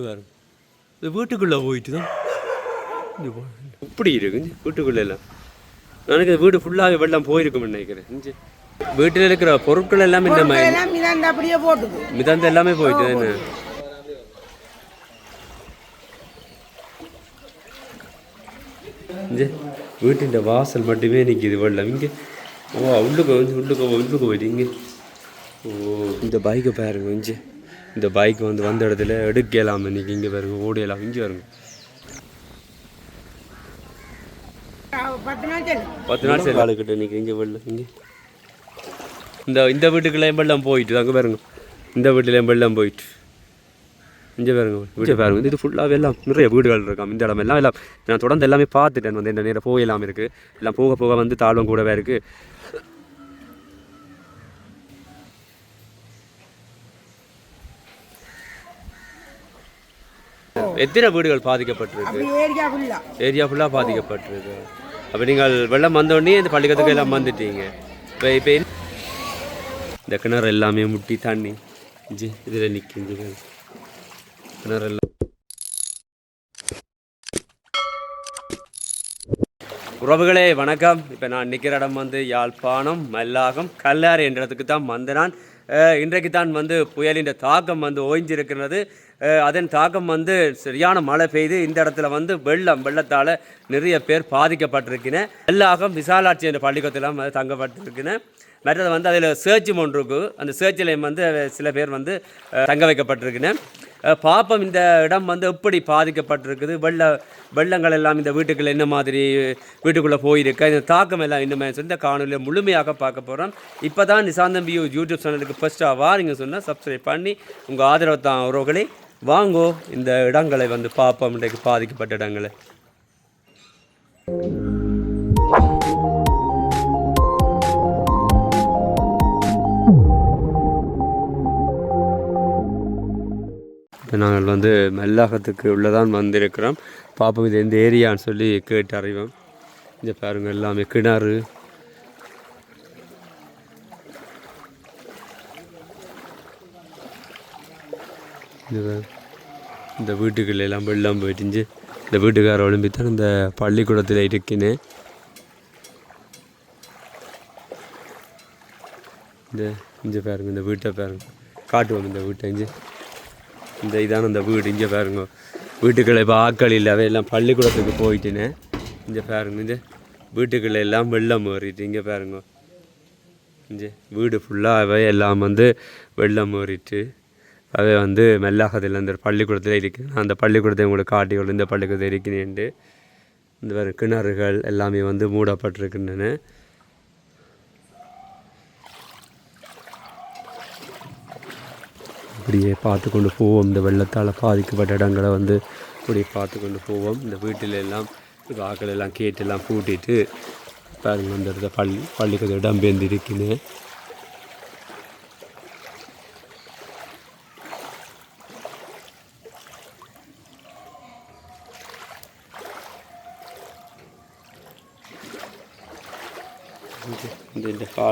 வரும் இந்த வீட்டுக்குள்ளே போயிட்டு தான் இப்படி இருக்கு வீட்டுக்குள்ள எல்லாம் எனக்கு வீடு ஃபுல்லாகவே வெள்ளம் போயிருக்கும்னு நினைக்கிறேன் வீட்டில் இருக்கிற பொருட்கள் எல்லாமே இந்த மாதிரி அப்படியே மிதந்து எல்லாமே போயிட்டு என்ன இங்கே வீட்டின் வாசல் மட்டுமே நிற்கிது வெள்ளம் இங்கே ஓ உள்ளுக்கு வந்து உள்ளுக்கு உள்ளுக்கு போயிட்டு இங்கே ஓ இந்த பைக்கை பாருங்க இங்கே இந்த பைக் வந்து வந்த இடத்துல எடுக்கலாம் இன்னைக்கு இங்கே பாருங்க ஓடியலாம் இங்கே வருங்க பத்து நாள் சரி ஆளுக்கிட்ட இன்னைக்கு இங்கே வெள்ளம் இங்கே. இந்த இந்த வீட்டுக்குள்ளேயும் வெள்ளம் போயிட்டு அங்கே பாருங்க. இந்த வீட்டுலேயும் வெள்ளம் போயிட்டு. இங்கே பாருங்க வீட்டை பாருங்க. இது ஃபுல்லாகவே எல்லாம் நிறைய வீடுகள் இருக்காம் இந்த இடம் எல்லாம் எல்லாம். நான் தொடர்ந்து எல்லாமே பார்த்துட்டேன் வந்து இந்த நேரம் போயெல்லாம் இருக்குது எல்லாம் போக போக வந்து தாழ்வம் கூடவே இருக்குது எத்தனை வீடுகள் பாதிக்கப்பட்டிருக்கு? ஏரியா ஃபுல்லா ஏரியா ஃபுல்லாக பாதிக்கப்பட்டிருக்கு. அப்போ நீங்கள் வெள்ளம் வந்தோடனே இந்த பள்ளிக்கத்துக்கு எல்லாம் வந்துட்டீங்க. இப்போ இப்போ இந்த கிணறு எல்லாமே முட்டி தண்ணி. ஜி இதில் நிற்கிது கிணறு எல்லாம். உறவுகளே வணக்கம். இப்போ நான் நிற்கிற இடம் வந்து யாழ்ப்பாணம் மல்லாகம் கல்லாறு என்ற இடத்துக்கு தான் வந்த நான். இன்றைக்கு தான் வந்து புயலின் தாக்கம் வந்து ஓய்ஞ்சிருக்கிறது அதன் தாக்கம் வந்து சரியான மழை பெய்து இந்த இடத்துல வந்து வெள்ளம் வெள்ளத்தால் நிறைய பேர் பாதிக்கப்பட்டிருக்கின. மல்லாகம் விசாலாட்சி என்ற பள்ளிக்கூடத்தில் தங்கப்பட்டிருக்கின. மற்றது வந்து அதில் சேர்ச்சும் ஒன்று இருக்கு. அந்த சேர்ச்சிலையும் வந்து சில பேர் வந்து தங்க வைக்கப்பட்டிருக்கின. பாப்பம் இந்த இடம் வந்து எப்படி பாதிக்கப்பட்டிருக்குது? வெள்ள வெள்ளங்கள் எல்லாம் இந்த வீட்டுக்குள்ள என்ன மாதிரி வீட்டுக்குள்ளே போயிருக்கு? இந்த தாக்கம் எல்லாம் இன்னுமே சொல்லி இந்த காணொலியில் முழுமையாக பார்க்க போகிறோம் இப்போ தான் நிசாந்தம் வியூ யூடியூப் சேனலுக்கு ஃபஸ்ட்டாக வாரிங்க சொன்னால் சப்ஸ்கிரைப் பண்ணி உங்கள் ஆதரவு தான் உறவுகளை வாங்கோ இந்த இடங்களை வந்து பார்ப்போம் இன்றைக்கு பாதிக்கப்பட்ட இடங்களை. இப்போ நாங்கள் வந்து மெல்லாகத்துக்கு உள்ளதான் வந்திருக்கிறோம். பாப்போம் இது எந்த ஏரியான்னு சொல்லி கேட்டு அறிவோம். இங்கே பாருங்க எல்லாமே கிணறு இந்த இந்த வீட்டுக்குள்ள வெள்ளம் போயிட்டுஞ்சு இந்த வீட்டுக்கார ஒளிம்பித்தான் இந்த பள்ளிக்கூடத்தில் இருக்கினேன் இந்த இங்கே பாருங்க இந்த வீட்டை பாருங்க. காட்டுவோம் இந்த வீட்டை இஞ்சி இந்த இதான இந்த வீடு இங்கே பாருங்க. வீட்டுக்குள்ள இப்போ ஆக்கள் இல்லாத எல்லாம் பள்ளிக்கூடத்துக்கு போயிட்டுனே. இங்கே பாருங்க இந்த வீட்டுக்குள்ள எல்லாம் வெள்ளம் ஏறிட்டு இங்கே பாருங்க. இங்கே வீடு ஃபுல்லாகவே எல்லாம் வந்து வெள்ளம் ஏறிட்டு அது வந்து மெல்லாகத்தில் அந்த பள்ளிக்கூடத்தில் இருக்கிறேன் நான் அந்த பள்ளிக்கூடத்தை உங்களுக்கு காட்டி கொண்டு இந்த பள்ளிக்கூடத்தில் இருக்கிறேன்ட்டு இந்த வேறு கிணறுகள் எல்லாமே வந்து மூடப்பட்டிருக்கின்றன. அப்படியே பார்த்து கொண்டு போவோம். இந்த வெள்ளத்தால் பாதிக்கப்பட்ட இடங்களை வந்து அப்படியே பார்த்து கொண்டு போவோம். இந்த வீட்டில் எல்லாம் வாக்களெல்லாம் எல்லாம் கேட்டு எல்லாம் பூட்டிட்டு பாருங்க அந்த இடத்துல பள்ளி பள்ளிக்கு இடம் பேர்ந்து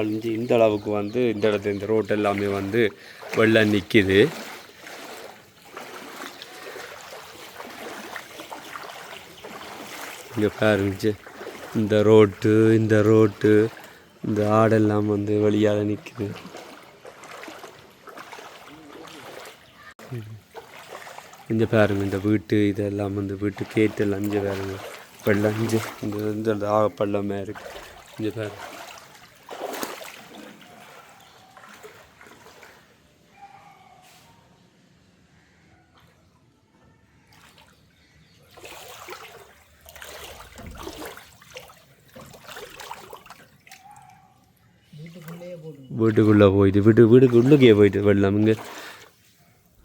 இருக்குன்னு இந்த அளவுக்கு வந்து இந்த இடத்துல இந்த ரோட் எல்லாமே வந்து வெள்ளம் நிற்கிது இங்கே பாருங்க இந்த ரோட்டு இந்த ரோட்டு இந்த ஆடெல்லாம் வந்து வழியால் நிற்குது இங்கே பாருங்க இந்த வீட்டு இதெல்லாம் வந்து வீட்டு கேட்டெல்லாம் இங்கே பாருங்க. வெள்ளம் இங்கே இந்த இந்த பள்ளமே இருக்குது இங்கே பாருங்க. வீட்டுக்குள்ளே போயிட்டு வீட்டு வீட்டுக்கு உள்ளுக்கே போயிட்டு வெள்ளம். இங்கே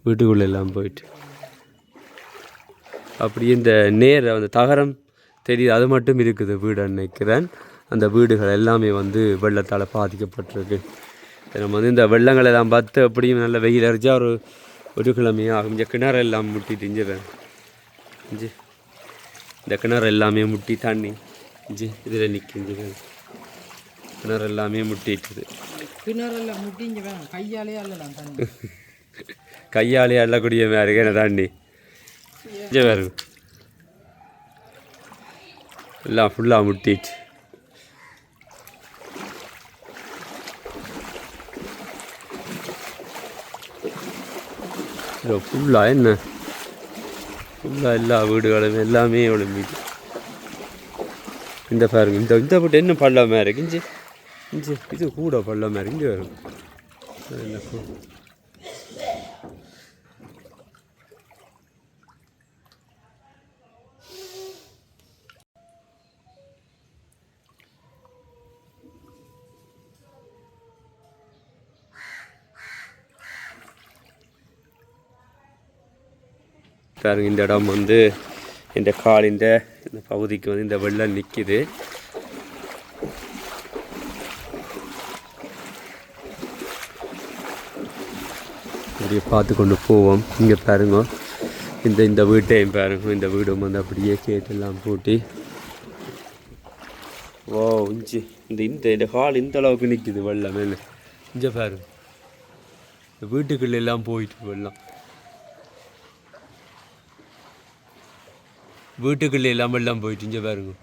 வீட்டுக்குள்ளே எல்லாம் போயிட்டு. அப்படியே இந்த நேர் அந்த தகரம் தெரியுது அது மட்டும் இருக்குது வீடு நினைக்கிறேன் அந்த வீடுகள் எல்லாமே வந்து வெள்ளத்தால் பாதிக்கப்பட்டிருக்கு. நம்ம வந்து இந்த வெள்ளங்கள் எல்லாம் பார்த்து அப்படியும் நல்ல வெயில் அரைச்சா ஒரு ஒரு கிழமையாக ஆகும். இந்த கிணறு எல்லாம் முட்டிட்டு இங்கே ஜி இஞ்சி இந்த கிணறு எல்லாமே முட்டி தண்ணி. இஞ்சி இதில் நிற்கும் கிணறு எல்லாமே முட்டிட்டுது கிணறுல முட்டிங்க வேணும். கையாலே அல்லலாம் தண்ணி. கையாலே அள்ளக்கூடிய மாதிரி இருக்கு என்ன தாண்டி இங்கே எல்லாம் ஃபுல்லாக முட்டிட்டு. இதோ ஃபுல்லாக என்ன? ஃபுல்லாக எல்லா வீடுகளும் எல்லாமே ஒழும்பிட்டு இந்த பாருங்க இந்த இந்த போட்டு என்ன பள்ளமாக இருக்கு? இது இது கூட பள்ள மாதிரி இங்கே வரும். பாருங்க இந்த இடம் வந்து இந்த கால் இந்த பகுதிக்கு வந்து இந்த வெள்ளம் நிற்கிது அப்படியே பார்த்து கொண்டு போவோம். இங்கே பாருங்க. இந்த இந்த வீட்டையும் பாருங்க. இந்த வீடும் வந்து அப்படியே கேட்டெல்லாம் பூட்டி. ஓ இஞ்சி. இந்த இந்த இந்த ஹால் இந்த அளவுக்கு நிற்கிது வெள்ளம் இஞ்ச இங்கே பாருங்க. இந்த வீட்டுக்குள்ள எல்லாம் போயிட்டு வெள்ளம். வீட்டுக்குள்ளே எல்லாம் வெள்ளம் போயிட்டு இஞ்ச பாருங்க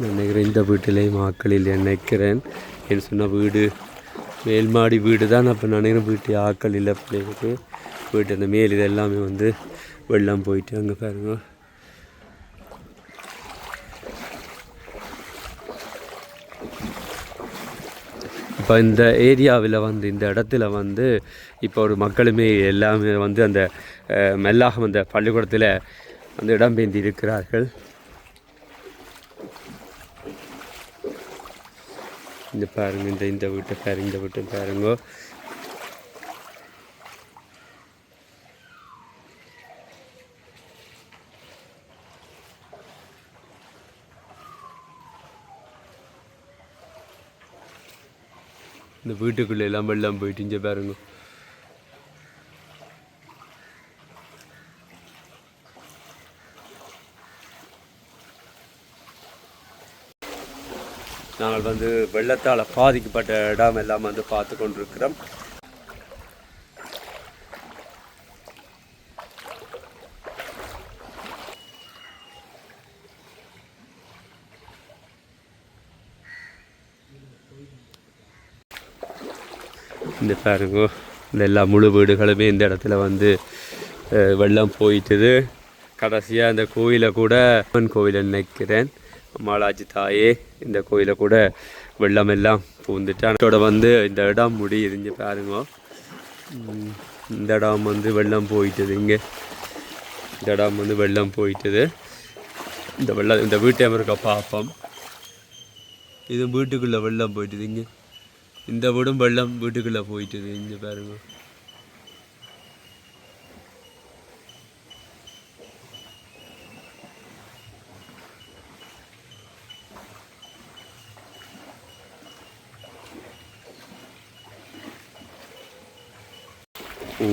நான் நினைக்கிறேன் இந்த ஆக்களில் நினைக்கிறேன் என்று சொன்ன வீடு மேல்மாடி வீடு தான் அப்போ நினைக்கிறேன் வீட்டு ஆக்கள் இல்லை பிள்ளைகளுக்கு வீட்டு அந்த மேல் இது எல்லாமே வந்து வெள்ளம் போயிட்டு அங்கே பாருங்க. இப்போ இந்த ஏரியாவில் வந்து இந்த இடத்துல வந்து இப்போ ஒரு மக்களுமே எல்லாமே வந்து அந்த மெல்லாக அந்த பள்ளிக்கூடத்தில் வந்து இடம்பெயர்ந்து இருக்கிறார்கள். இந்த பாருங்க இந்த இந்த வீட்டை பாருங்க இந்த வீட்டை பாருங்க. இந்த வீட்டுக்குள்ளே எல்லாம் வெள்ளம் போயிட்டு இங்கே பாருங்க. நாங்கள் வந்து வெள்ளத்தால் பாதிக்கப்பட்ட இடம் எல்லாம் வந்து பார்த்து கொண்டிருக்கிறோம். இந்த பாருங்க இந்த எல்லா முழு வீடுகளுமே இந்த இடத்துல வந்து வெள்ளம் போயிட்டுது. கடைசியாக அந்த கோயிலை கூட அம்மன் கோயிலை நினைக்கிறேன். மாலாஜி தாயே இந்த கோயிலை கூட வெள்ளம் எல்லாம் பூந்துட்டு அதோட வந்து இந்த இடம் முடி இருந்து பாருங்க. இந்த இடம் வந்து வெள்ளம் போயிட்டது இங்கே. இந்த இடம் வந்து வெள்ளம் போயிட்டது. இந்த வெள்ளம் இந்த வீட்டை இருக்க பார்ப்போம் இது வீட்டுக்குள்ளே வெள்ளம் போயிட்டுது இங்கே. இந்த வீடும் வெள்ளம் வீட்டுக்குள்ளே போயிட்டுது இங்கே பாருங்கள்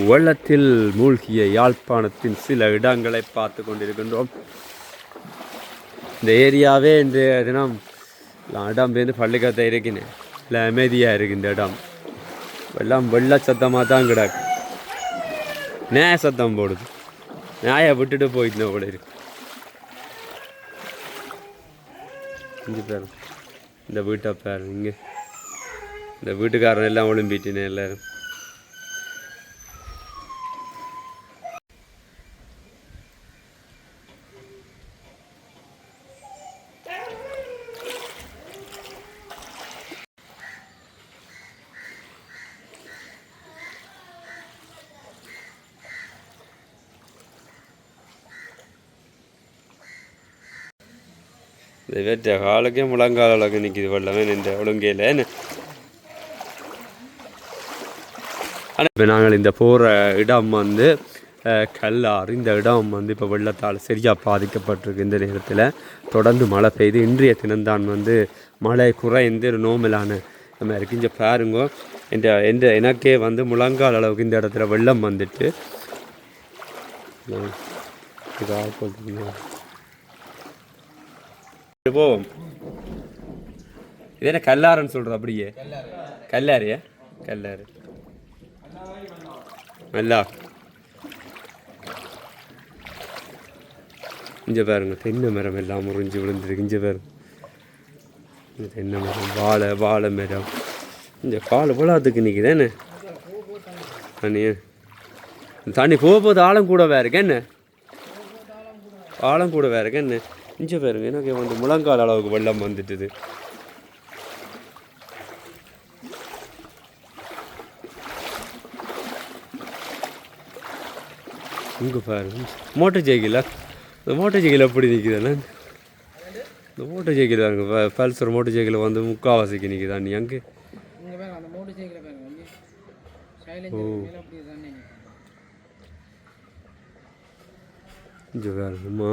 வெள்ளத்தில் மூழ்கிய யாழ்ப்பாணத்தின் சில இடங்களை பார்த்து கொண்டிருக்கின்றோம். இந்த ஏரியாவே இன்றைய தினம் நான் இடம் வந்து பள்ளிக்கத்தை இருக்கினேன் இல்லை அமைதியாக இருக்கு இந்த இடம். எல்லாம் வெள்ள சத்தமாக தான் கிடக்கு. நேய சத்தம் போடுது. நாயை விட்டுட்டு போயிட்டு போல இருக்கு. இங்கே பாரு இந்த வீட்டை பாரு இங்கே. இந்த வீட்டுக்காரன் எல்லாம் ஒளிம்பிட்டினேன் எல்லோரும். இந்த வேற்ற காலுக்கே முழங்கால அளவுக்கு நிற்கிது வெள்ளமே இந்த ஒழுங்கையில் ஆனால் இப்போ நாங்கள் இந்த போகிற இடம் வந்து கல்லாறு. இந்த இடம் வந்து இப்போ வெள்ளத்தால் சரியாக பாதிக்கப்பட்டிருக்கு இந்த நேரத்தில் தொடர்ந்து மழை பெய்து இன்றைய தினம்தான் வந்து மழை குறைந்து ஒரு நோமலான நம்ம இருக்கு இங்கே பாருங்க. இந்த எந்த எனக்கே வந்து முழங்கால் அளவுக்கு இந்த இடத்துல வெள்ளம் வந்துட்டு. இதா போவோம் இது என்ன கல்லாறுன்னு சொல்கிறது அப்படியே? கல்லாரியா கல்லாறு நல்லா. இஞ்ச பாருங்க தென்னை மரம் எல்லாம் முறிஞ்சு விழுந்துருக்கு. இஞ்ச பாருங்க தென்னை மரம் வாழை வாழை மரம். இந்த கால் போலாத்துக்கு நிற்குதானே தண்ணி. தண்ணி போக போது ஆழம் கூட வேறு என்ன? ஆழம் கூட வேறு என்ன? இங்கே பாருங்க எனக்கு வந்து முழங்கால் அளவுக்கு வெள்ளம் வந்துட்டுது. இங்கே பாருங்க மோட்டர் சைக்கிளா? இந்த மோட்டர் சைக்கிள் எப்படி நிற்குதுண்ணே இந்த மோட்டர் சைக்கிள் பாருங்க பல்சர் மோட்டர் சைக்கிள் வந்து முக்காவாசிக்கு நிற்குதா நீ அங்கே? தானே இங்கே. வேறுமா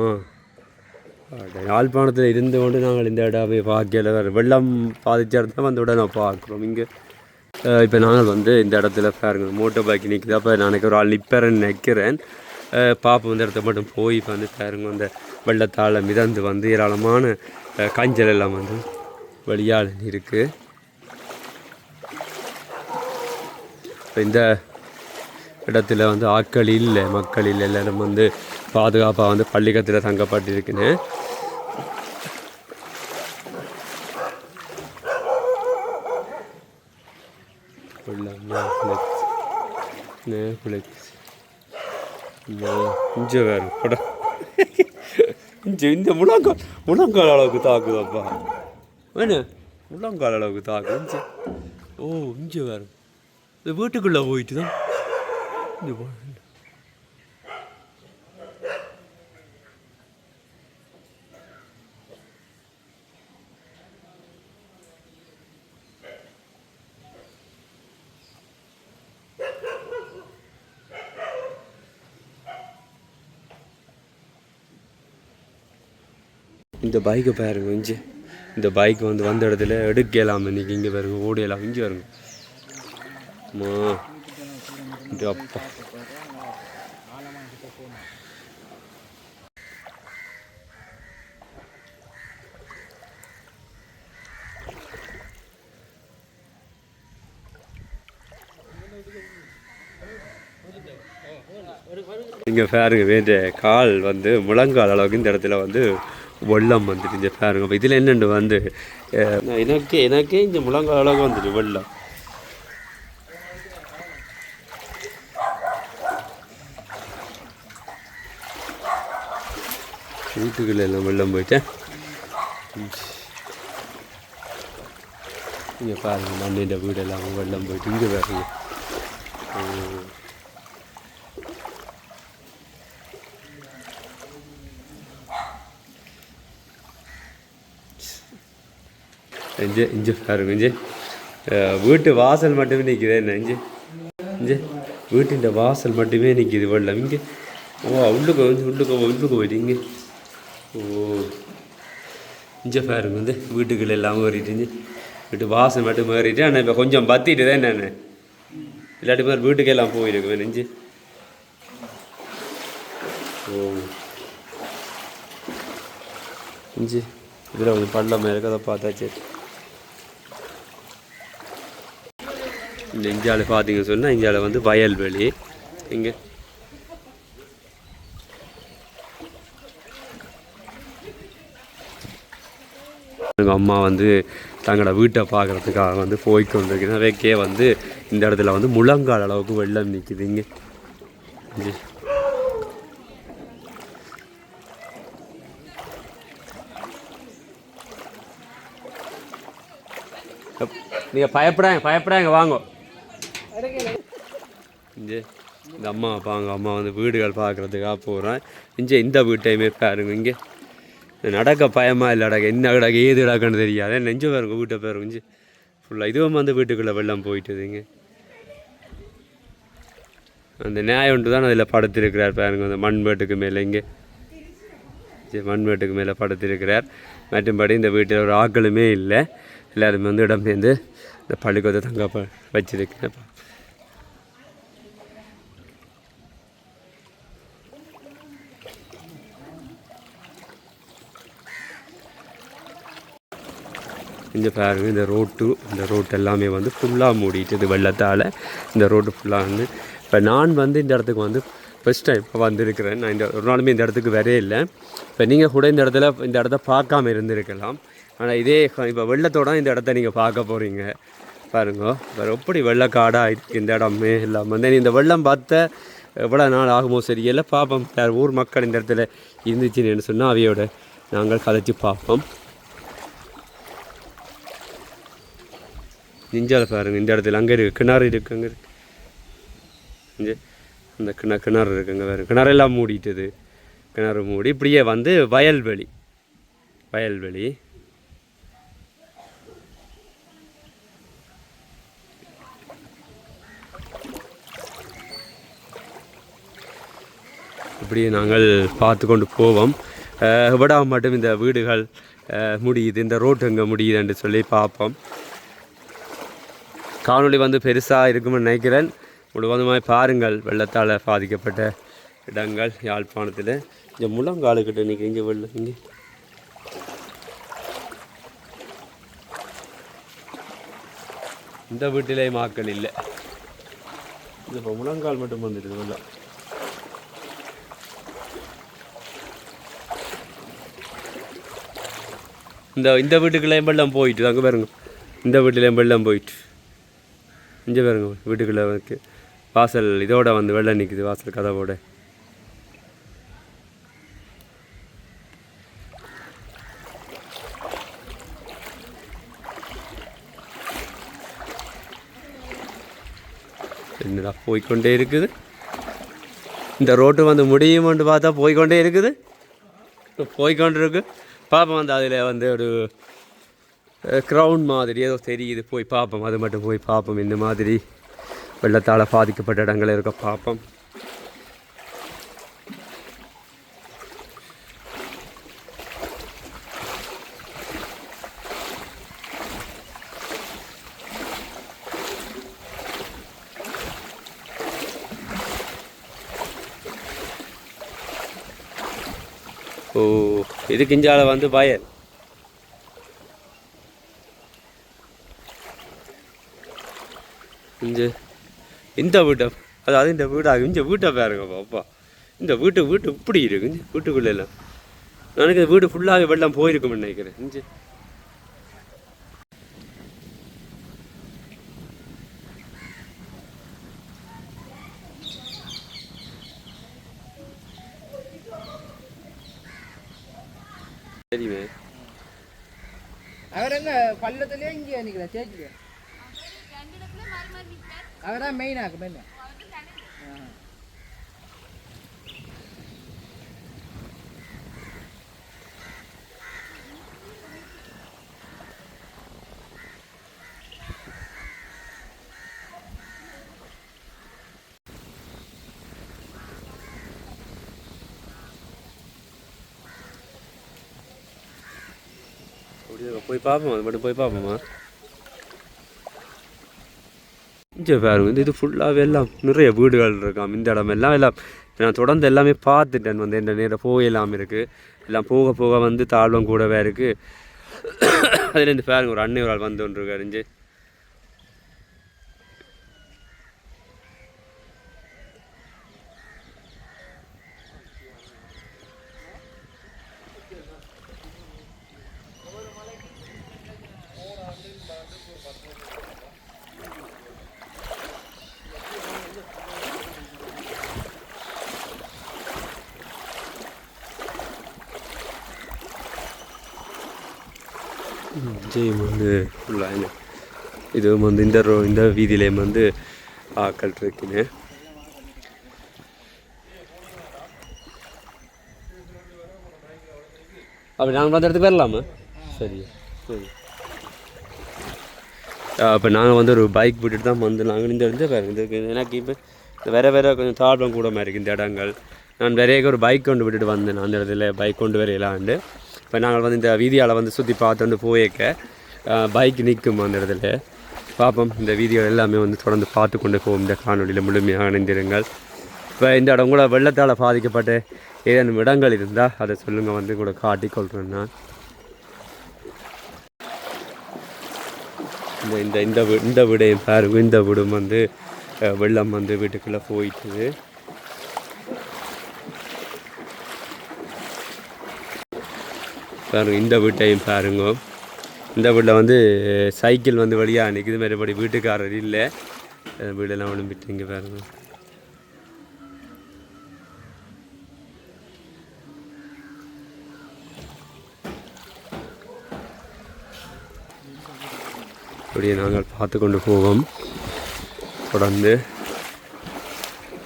யாழ்ப்பாணத்தில் இருந்து கொண்டு நாங்கள் இந்த இடம் போய் பார்க்கல வெள்ளம் பாதிச்ச இடத்துல வந்து உடனே பார்க்குறோம். இங்கே இப்போ நாங்கள் வந்து இந்த இடத்துல பாருங்க மோட்டர் பைக் நிற்குது அப்போ நாளைக்கு ஒரு ஆள் நிற்பேன்னு நிற்கிறேன் பாப்பா இந்த இடத்த மட்டும் போய் இப்போ வந்து பாருங்க அந்த வெள்ளத்தால் மிதந்து வந்து ஏராளமான காஞ்சல் கஞ்சல் எல்லாம் வந்து வெளியால் இருக்குது இப்போ இந்த இடத்துல வந்து ஆட்கள் இல்லை மக்கள் இல்லை எல்லாரும் வந்து பாதுகாப்பாக வந்து பள்ளிக்கத்தில் தங்கப்பட்டிருக்குன்னு. இஞ்ச வேறு பட இஞ்ச இந்த முழங்கால் முழங்கால் அளவுக்கு தாக்குதப்பா. என்ன முழங்கால் அளவுக்கு தாக்கு இஞ்ச ஓ இஞ்ச வேறு. இந்த வீட்டுக்குள்ளே போயிட்டு தான். இந்த பைக்கை பாருங்க இஞ்சி. இந்த பைக் வந்து வந்த இடத்துல எடுக்கலாம் இன்னைக்கு. இங்கே பாருங்க ஓடியலாம் இஞ்சி பாருங்க அம்மா அப்பா. இங்கே பாருங்க வேண்டிய கால் வந்து முழங்கால் அளவுக்கு இந்த இடத்துல வந்து வெள்ளம் வந்துட்டு இங்கே பாருங்க. இப்போ இதில் என்னென்னு வந்து எனக்கு எனக்கே இந்த முழங்கால் அழகாக வந்துட்டு வெள்ளம். வீட்டுக்குள்ள எல்லாம் வெள்ளம் போயிட்டேன் இங்கே பாருங்க மண்ணிൻ്റെ வீடெல்லாம் வெள்ளம் போயிட்டு இங்கே பாருங்க. இஞ்சு இஞ்சு பாருங்க இஞ்சு. வீட்டு வாசல் மட்டுமே நிற்கிது என்ன இஞ்சு? இஞ்சு. வீட்டின் வாசல் மட்டுமே நிற்கிது வெள்ளம் இங்கே ஓ உள்ளுக்கு வந்து உள்ளுக்கு உள்ளுக்கு போயிட்டு இங்கே. ஓ இஞ்ச பாருங்க வந்து வீட்டுக்குள்ள எல்லாம் ஏறிட்டு இஞ்சு. வீட்டு வாசல் மட்டும் ஏறிட்டு ஆனால் இப்போ கொஞ்சம் பத்திட்டு தான் என்னென்ன இல்லாட்டி மாதிரி வீட்டுக்கெல்லாம் போயிருக்கு நெஞ்சு ஓ. இஞ்சி இதில் கொஞ்சம் பள்ளம் இருக்கு அதை பார்த்தாச்சு. இந்த இந்தியாவில் பார்த்தீங்க சொன்னால் இந்தியாவில் வந்து வயல்வெளி இங்கே. எங்கள் அம்மா வந்து தங்களோட வீட்டை பார்க்குறதுக்காக வந்து போய் கொண்டிருக்கிறேன் வந்து இந்த இடத்துல வந்து முழங்கால் அளவுக்கு வெள்ளம் நிற்குது இங்கே. நீங்கள் பயப்படாங்க பயப்படாங்க வாங்க. இங்கே இந்த அம்மா பாங்க அம்மா வந்து வீடுகள் பார்க்குறதுக்காக போகிறேன் இஞ்சே இந்த வீட்டையுமே பாருங்க இங்கே. நடக்க பயமா இல்லை நடக்க என்ன கிடக்க ஏது கிடக்குன்னு தெரியாது. நெஞ்சு பாருங்க வீட்டை பாருங்க இங்கே. ஃபுல்லாக இதுவும் வந்து வீட்டுக்குள்ளே வெள்ளம் போயிட்டுதுங்க அந்த நியாயம்ட்டு தான் அதில் படுத்திருக்கிறார் பாருங்க அந்த மண்மேட்டுக்கு மேலே இங்கே. மண் மண்மேட்டுக்கு மேலே படுத்திருக்கிறார். மற்றும்படி இந்த வீட்டில் ஒரு ஆக்களுமே இல்லை. எல்லாருமே வந்து இடம்பெயர்ந்து இந்த பள்ளிக்கூடத்தை தங்க ப- இங்கே பாருங்க இந்த ரோட்டு இந்த ரோட்டு எல்லாமே வந்து ஃபுல்லாக மூடிட்டுது வெள்ளத்தால் இந்த ரோட்டு ஃபுல்லாக வந்து இப்போ நான் வந்து இந்த இடத்துக்கு வந்து ஃபஸ்ட் டைம் இப்போ வந்திருக்கிறேன். நான் இந்த ஒரு நாளுமே இந்த இடத்துக்கு வரே இல்லை. இப்போ நீங்கள் கூட இந்த இடத்துல இந்த இடத்த பார்க்காம இருந்திருக்கலாம். ஆனால் இதே இப்போ வெள்ளத்தோட இந்த இடத்த நீங்கள் பார்க்க போகிறீங்க பாருங்க வேறு எப்படி வெள்ளக்காடாக இருக்குது இந்த இடமே இல்லாமல் வந்து இந்த வெள்ளம் பார்த்த எவ்வளோ நாள் ஆகுமோ சரி எல்லாம் பார்ப்போம் ஊர் மக்கள் இந்த இடத்துல இருந்துச்சுன்னு சொன்னால் அவையோட நாங்கள் கதைச்சி பார்ப்போம். நெஞ்சால பாருங்க இந்த இடத்துல அங்கே இருக்கு கிணறு இருக்குது அங்கே இருக்குது இங்கே அந்த கிண கிணறு இருக்குங்க வேறு கிணறெல்லாம் மூடிட்டுது. கிணறு மூடி இப்படியே வந்து வயல்வெளி வயல்வெளி இப்படி நாங்கள் பார்த்து கொண்டு போவோம். அஹ் மட்டும் இந்த வீடுகள் அஹ் முடியுது இந்த ரோட்டு எங்கே முடியுதுன்னு சொல்லி பார்ப்போம். காணொளி வந்து பெருசாக இருக்கும்னு நினைக்கிறேன். முழுவதுமாக பாருங்கள். வெள்ளத்தால் பாதிக்கப்பட்ட இடங்கள் யாழ்ப்பாணத்தில். இந்த முழங்காலுக்கிட்ட நிற்க இங்கே வெள்ளம் இங்கே. இந்த வீட்டிலே மாக்கள் இல்லை. இது இப்போ முழங்கால் மட்டும் வந்துடுது வெள்ளம் இந்த இந்த வீட்டுக்குள்ளேயும் வெள்ளம் போயிட்டு அங்கே பாருங்க. இந்த வீட்டிலேயும் வெள்ளம் போயிட்டு. இங்கே பாருங்க வீட்டுக்குள்ளே இருக்கு. வாசல் இதோட வந்து வெள்ளம் நிற்குது வாசல் கதவோட. என்னடா போய்க்கொண்டே இருக்குது? இந்த ரோட்டு வந்து முடியுமென்று பார்த்தா போய்க்கொண்டே இருக்குது. போய்க்கொண்டு இருக்கு வந்து அதில் வந்து ஒரு க்ரௌண்ட் மாதிரி ஏதோ தெரியுது போய் பார்ப்போம். அது மட்டும் போய் பார்ப்போம். இந்த மாதிரி வெள்ளத்தால் பாதிக்கப்பட்ட இடங்கள் இருக்க பார்ப்போம். ஓ இது கிஞ்சால வந்து வயல். இந்த இந்த வீட்டை அதாவது இந்த வீடாக இந்த வீட்டை பாருங்க பாப்பா. இந்த வீட்டு வீட்டு இப்படி இருக்கு இந்த வீட்டுக்குள்ள எல்லாம் எனக்கு இந்த வீடு ஃபுல்லாக வெள்ளம் போயிருக்கும்னு நினைக்கிறேன். இஞ்சி தெரியுமே. அவர் என்ன பள்ளத்துலயே இங்கே நிற்கிற சேர்ச்சிக்கு அவர் தான் மெயினாக்கு மெயின் போய் பார்ப்போம் அது மட்டும் போய் பார்ப்போமா? இங்கே பாருங்க இந்த இது ஃபுல்லாகவே எல்லாம் நிறைய வீடுகள் இருக்காம் இந்த இடம் எல்லாம் எல்லாம். நான் தொடர்ந்து எல்லாமே பார்த்துட்டேன் வந்து இந்த நேரம் போகலாம் இருக்குது எல்லாம் போக போக வந்து தாழ்வம் கூடவே இருக்குது அதில் இந்த பாருங்க ஒரு அன்னை ஒரு ஆள் வந்து ஒன்று இருக்காரு ஜெயம் வந்து ஃபுல்லாக இது வந்து இந்த ரோ இந்த வீதியிலேயும் வந்து ஆக்கள் இருக்குன்னு அப்படி நாங்கள் அந்த இடத்துக்கு வரலாமா? சரி சரி. அப்போ நாங்கள் வந்து ஒரு பைக் விட்டுட்டு தான் வந்து நாங்கள் இந்த இடத்துல பாருங்க இந்த எனக்கு இப்போ வேறு வேறு கொஞ்சம் தாழ்வம் கூட மாதிரி இருக்குது இந்த இடங்கள். நான் நிறைய ஒரு பைக் கொண்டு விட்டுட்டு வந்தேன். அந்த இடத்துல பைக் கொண்டு வரையலாண்டு. இப்போ நாங்கள் வந்து இந்த வீதியால் வந்து சுற்றி பார்த்துட்டு போயிருக்க பைக் நிற்கும் அந்த இடத்துல. பார்ப்போம். இந்த வீடியோ எல்லாமே வந்து தொடர்ந்து பார்த்து கொண்டு போவோம் இந்த காணொலியில் முழுமையாக இணைந்திருங்கள். இப்போ இந்த இடம் கூட வெள்ளத்தால் பாதிக்கப்பட்ட ஏதேனும் இடங்கள் இருந்தால் அதை சொல்லுங்கள் வந்து கூட காட்டிக்கொள்கிறேன் நான். இந்த இந்த இந்த வீ- இந்த வீடையும் பாருங்க. இந்த வீடும் வந்து வெள்ளம் வந்து வீட்டுக்குள்ளே போயிட்டுது. பாருங்கள் இந்த வீட்டையும் பாருங்க. இந்த வீட்டில் வந்து சைக்கிள் வந்து வழியாக நிற்குது மறுபடி வீட்டுக்காரர் இல்லை. வீடெல்லாம் விழும்பிட்டு இங்கே பாருங்க. இப்படியே நாங்கள் பார்த்து கொண்டு போவோம். தொடர்ந்து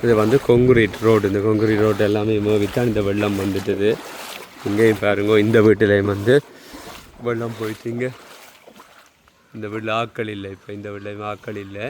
இது வந்து கொங்குரீட் ரோடு இந்த கொங்குரீட் ரோடு எல்லாமே வித்தான் இந்த வெள்ளம் வந்துட்டுது. இங்கேயும் பாருங்க இந்த வீட்டிலையும் வந்து வெள்ளம் போயிட்டு இங்கே. இந்த வீட்டில் ஆட்கள் இல்லை இப்போ இந்த வீட்டிலையும் ஆட்கள் இல்லை.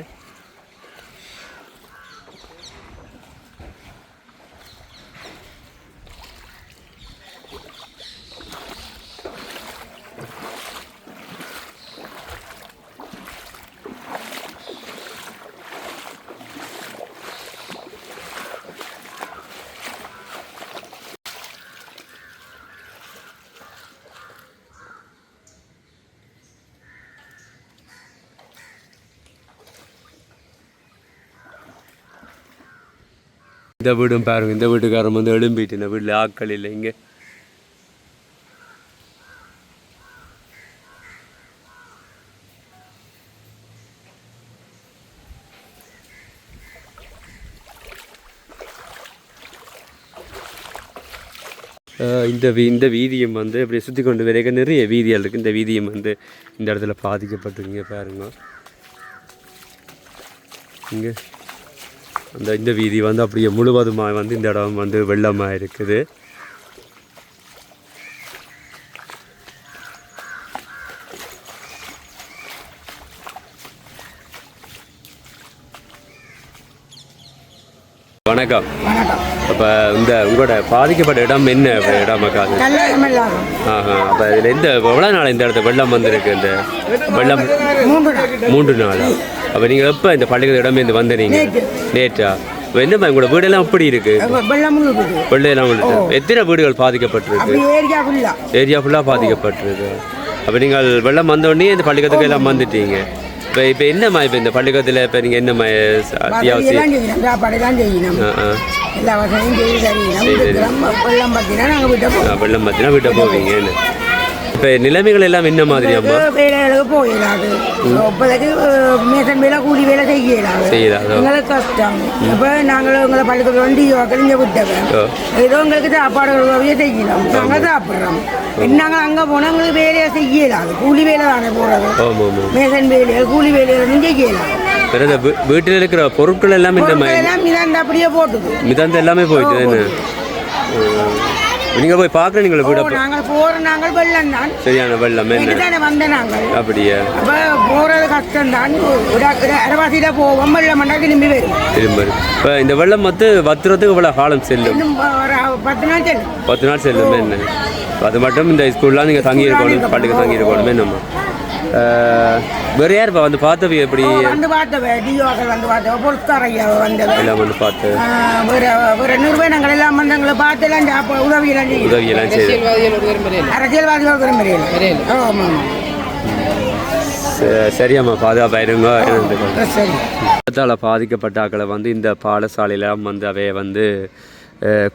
இந்த வீடும் பாருங்க இந்த வீட்டுக்காரன் வந்து எழும்பிட்டு இந்த வீட்டில் ஆட்கள் இல்லை இங்கே. இந்த வீ இந்த வீதியம் வந்து இப்படி சுற்றி கொண்டு வரைக்க நிறைய வீதிகள் இருக்குது இந்த வீதியம் வந்து இந்த இடத்துல பாதிக்கப்பட்டிருக்கீங்க பாருங்க. இங்கே. அந்த இந்த வீதி வந்து அப்படியே முழுவதுமாக வந்து இந்த இடம் வந்து வெள்ளமாக இருக்குது. வணக்கம். வணக்கம். அப்போ இந்த உங்களோட பாதிக்கப்பட்ட இடம் என்ன? இடம் கல்யாணம் ஆஹா அப்போ இதில் எந்த எவ்வளோ நாள் இந்த இடத்துல வெள்ளம் வந்திருக்கு இந்த வெள்ளம்? மூன்று நாள். அப்போ நீங்கள் எப்போ இந்த பள்ளிக்கூட இடம் இருந்து வந்தீங்க? நேற்றா. இப்போ என்னம்மா உங்களோட வீடெல்லாம் எப்படி இருக்கு? வெள்ளையெல்லாம் விழுது எத்தனை வீடுகள் பாதிக்கப்பட்டிருக்கு? ஏரியா ஃபுல்லா ஏரியா ஃபுல்லாக பாதிக்கப்பட்டிருக்கு. அப்போ நீங்கள் வெள்ளம் வந்த உடனே இந்த பள்ளிக்கூடத்துக்கு எல்லாம் வந்துட்டீங்க. இப்போ இப்போ என்னம்மா இப்போ இந்த பள்ளிக்கூடத்தில் இப்போ நீங்கள் என்னம்மா அத்தியாவசியம் சாப்பாடு தான் செய்யணும். எல்லா வசதியும் செய்து வெள்ளம் பார்த்தீங்கன்னா நாங்கள் விட்ட வெள்ளம் பார்த்தினா வீட்டை போவீங்கன்னு. இப்போ நிலைமைகள் எல்லாம் என்ன மாதிரி அம்மா? வேலைகளுக்கு போயிடாது இப்போதைக்கு மேசன் வேலை கூலி வேலை செய்யலாது செய்யலாதோ எங்களுக்கு கஷ்டம். இப்போ நாங்கள் உங்களை பள்ளிக்கூடம் வண்டி கழிஞ்ச விட்டவன். ஓ ஏதோ எங்களுக்கு சாப்பாடு உதவியே செய்யலாம் நாங்கள் சாப்பிட்றோம். நாங்கள் அங்கே போனால் எங்களுக்கு வேலையை செய்யலாது கூலி வேலை தானே போகிறது மேசன் வேலைகள் கூலி வேலைகள் செய்யலாம் வீட்டில் இருக்கிற பொருட்கள் எல்லாம் இந்த மாதிரி மிதந்து அப்படியே போட்டுது மிதந்து எல்லாமே போயிட்டு என்ன நீங்கள் போய் பார்க்குறீங்களா வீட நாங்கள் போகிற நாங்கள் வெள்ளம் தான். சரியான வெள்ளம் என்ன? வந்த நாங்கள். அப்படியா? அப்போ போகிறது கஷ்டம் தான். அரவாசியில் போவோம். வெள்ளம் பண்ணால் திரும்பி வரும். திரும்ப இப்போ இந்த வெள்ளம் வந்து வத்துறதுக்கு இவ்வளோ காலம் செல்லும்? பத்து நாள் செல்லும். பத்து நாள் செல்லும் என்ன? அது மட்டும் இந்த ஸ்கூல்லாம் நீங்கள் தங்கி இருக்கணும் பள்ளிக்கு தங்கி இருக்கணும் அஹ், வேற யார் இப்போ வந்து பார்த்தவ எப்படி? வந்து பார்த்தவ டிஓக்கள் வந்து பார்த்தவ பொருட்காரையா வந்தவ எல்லாம் வந்து பார்த்து. ஒரு ஒரு நிறுவனங்கள் எல்லாம் வந்து எங்களை பார்த்து எல்லாம் உதவி எல்லாம் செய்யும் உதவியெல்லாம் செய்து. அரசியல்வாதிகள் விரும்புகிறேன் ஆமாம் சரியாம்மா பாதுகாப்பாக இருங்க. இருந்து சரி. வெள்ளத்தால் பாதிக்கப்பட்ட ஆக்களை வந்து இந்த பாடசாலையில் வந்து அவைய வந்து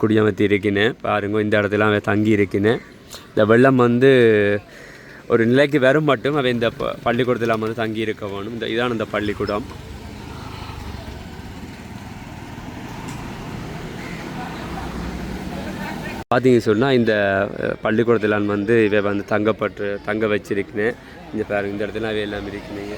குடியமர்த்தி இருக்கினேன். பாருங்க இந்த இடத்துல அவை தங்கி இருக்கினேன். இந்த வெள்ளம் வந்து ஒரு நிலைக்கு வரும் மட்டும் அவை இந்த ப- பள்ளிக்கூடத்தில் வந்து தங்கி இருக்க வேணும் இந்த இதான் இந்த பள்ளிக்கூடம். பார்த்தீங்க சொன்னால் இந்த பள்ளிக்கூடத்தில் வந்து இவை வந்து தங்கப்பட்டு தங்க வச்சிருக்கினேன். இங்கே பாருங்க இந்த இடத்துல அவை எல்லாம் இருக்கிறீங்க